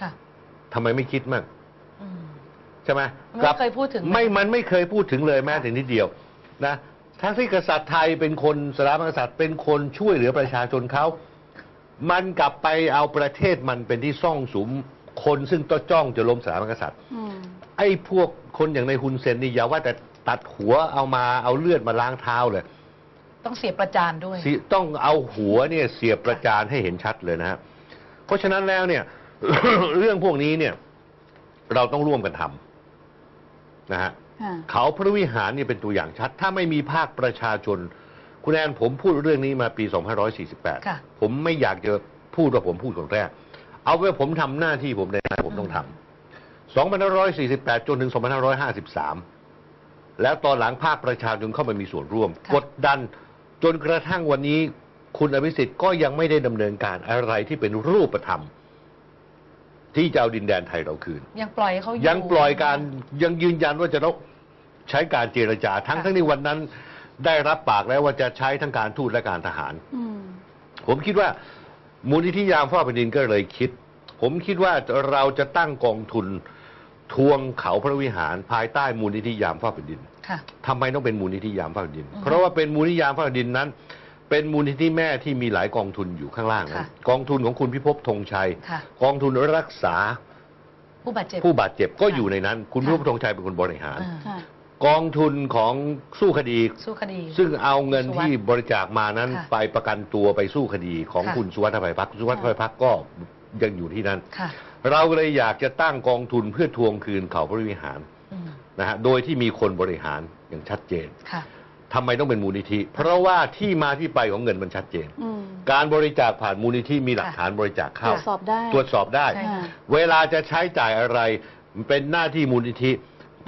ค่ะทำไมไม่คิดมั่งอืม ใช่ไหมไม่เคยพูดถึงไม่มันไม่เคยพูดถึงเลยแม้แต่นิดเดียวนะทั้งที่กษัตริย์ไทยเป็นคนสถาบันกษัตริย์เป็นคนช่วยเหลือประชาชนเขา มันกลับไปเอาประเทศมันเป็นที่ซ่องสุมคนซึ่งต้อจ้องจะล้มสถาบันกษัตริย์ อืม ไอ้พวกคนอย่างในฮุนเซนนี่อย่าว่าแต่ตัดหัวเอามาเอาเลือดมาล้างเท้าเลยต้องเสียประจานด้วย สิต้องเอาหัวเนี่ยเสียบประจานให้เห็นชัดเลยนะฮะเพราะฉะนั้นแล้วเนี่ย เรื่องพวกนี้เนี่ย เราต้องร่วมกันทำนะฮะค่ะเขาพระวิหารเนี่ยเป็นตัวอย่างชัด ถ้าไม่มีภาคประชาชน คุณแอนผมพูดเรื่องนี้มาปีค่ะ2548 ผมไม่อยากจะพูดว่าผมพูดคนแรก เอาไว้ผมทำหน้าที่ผมในหน้าที่ผมต้องทำ2548 จนถึง 2553 แล้วตอนหลังภาคประชาชนเข้ามามีส่วนร่วมค่ะกดดันจนกระทั่งวันนี้ คุณอภิสิทธิ์ก็ยังไม่ได้ดำเนินการอะไรที่เป็นรูปธรรม ที่จะเอาดินแดนไทยเราคืน ยังปล่อยให้เขาอยู่ยังปล่อยการยังยืนยันว่าจะต้องใช้การเจรจา ทั้งค่ะทั้งที่วันนั้นได้รับปากแล้วว่าจะใช้ทั้งการทูตและการทหารอืมผมคิดว่า มูลนิธิยามเฝ้าแผ่นดินก็เลยคิด ผมคิดว่าเราจะตั้งกองทุนทวงเขาพระวิหารภายใต้มูลนิธิยามเฝ้าแผ่นดินค่ะทำไมต้องเป็นมูลนิธิยามเฝ้าแผ่นดินอือฮึเพราะว่าเป็นมูลนิธิยามเฝ้าแผ่นดินนั้น เป็นมูลนิธิแม่ที่มีหลายกองทุนอยู่ข้างล่างนะค่ะกองทุนของคุณพิภพธงชัย ค่ะ กองทุนรักษาผู้บาดเจ็บ ผู้บาดเจ็บก็ค่ะ อยู่ในนั้น คุณพิค่ะภพธงชัยเป็นคนบริหาร อ่าค่ะ กองทุนของสู้คดี สู้คดี ซึ่งเอาเงินสุวัสดิ์ที่บริจาคมานั้นค่ะไปประกันตัวไปสู้คดีของค่ะ คุณสุวัสดิ์อภัยพักดิ์สุวัสดิ์อภัยพักดิ์ก็ยังอยู่ที่นั่นค่ะเราเลยอยากจะตั้งกองทุนเพื่อทวงคืนเขาพระวิหารอืมนะฮะโดยที่มีคนบริหารอย่างชัดเจน ค่ะ ทำไมต้องเป็นมูลนิธิ เพราะว่าที่มาที่ไปของเงินมันชัดเจน อืม การบริจาคผ่านมูลนิธิมีหลักฐานบริจาคตรเข้าวจสอบได้ตรวจสอบได้ ใช่ค่ะ เวลาจะใช้จ่ายอะไรเป็นหน้าที่มูลนิธิ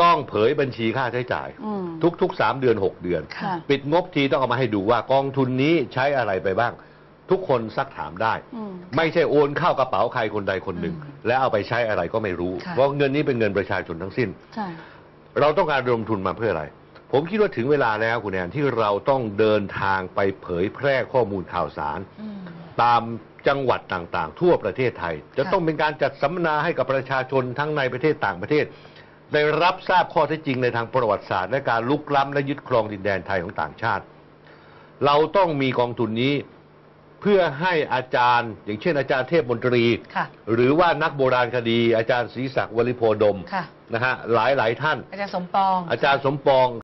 ต้องเผยบัญชีค่าใช้จ่าย อืม ทุกๆสามเดือนหกเดือน ค่ะ ปิดงบทีต้องเอามาให้ดูว่ากองทุนนี้ใช้อะไรไปบ้าง ทุกคนซักถามได้ อืม ไม่ใช่โอนเข้ากระเป๋าใครคนใดคนหนึ่ง อืมแล้วเอาไปใช้อะไรก็ไม่รู้ ค่ะ เพราะเงินนี้เป็นเงินประชาชนทั้งสิ้น ใช่ เราต้องการระดมทุนมาเพื่ออะไร ผมคิดว่าถึงเวลาแล้วคุณแอนที่เราต้องเดินทางไปเผยแพร่ข้อมูลข่าวสาร อืม ตามจังหวัดต่างๆ ทั่วประเทศไทยจะค่ะต้องเป็นการจัดสัมมนาให้กับประชาชนทั้งในประเทศต่างประเทศ ได้รับทราบข้อเท็จจริงในทางประวัติศาสตร์ และการลุกล้ำและยึดครองดินแดนไทยของต่างชาติ เราต้องมีกองทุนนี้เพื่อให้อาจารย์ อย่างเช่นอาจารย์เทพมนตรี ค่ะ หรือว่านักโบราณคดี อาจารย์ศรีศักดิ์วลิโพดมค่ะ นะฮะหลายหลายๆท่าน อาจารย์สมปอง อาจารย์สมปอง